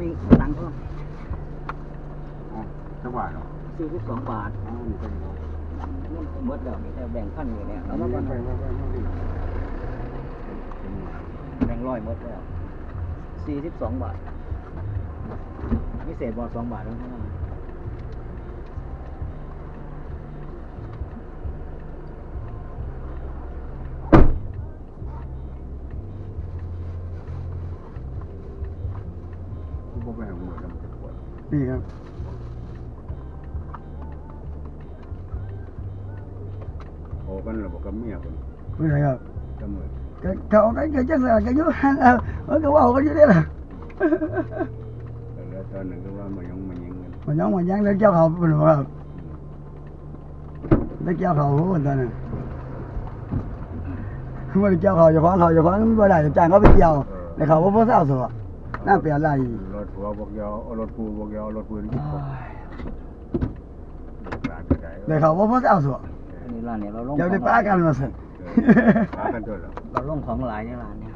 มีตังค์เพิ่มอ๋อจังหวะเนาะสี่สิบสองบาทเอานี่ไปเนาะมันหมดแล้วมีแต่แบ่งพันอยู่เนี่ยเอาเอามามาไปก่อนไปไปไปไปแบ่งร้อยหมดแล้วสี่สิบสองบาทพิเศษบอสองบาทแล้ว เท่านั้น กูบ่ไปหาหมอแล้วมันจะปวด นี่ครับ โอ้กันแล้วบ่กับเมียคน ไม่ใช่ครับ จะมือ ก็เขาก็จะจังเลยก็อยู่หันเอามันก็เว่ากันอยู่นี่แหละ แล้วตอนนั้นก็ว่ามันยังมันยังกัน มันยังมันยังแล้วเจ้าเขาเป็นว่าครับแล้วเจ้าเขาพูดตอนนั้นว่าเจ้าเขาจะคว้าเขาจะคว้าไม่ได้จะจ้างเขาไปเกี่ยวแต่เขาว่าพ่อเศร้าสัว น่าเปลี่ยนอะไรรถทัวร์บอกยาวเอารถกูบอกยาวเอารถกูนี่ยิบผมร้านก็ได้แต่เขาว่าพ่อเศร้าสัวอันนี้ร้านเนี่ยเราลงจะได้ป้ากันมาสิหากันตัวแล้วเราลงของหลายในร้านเนี่ย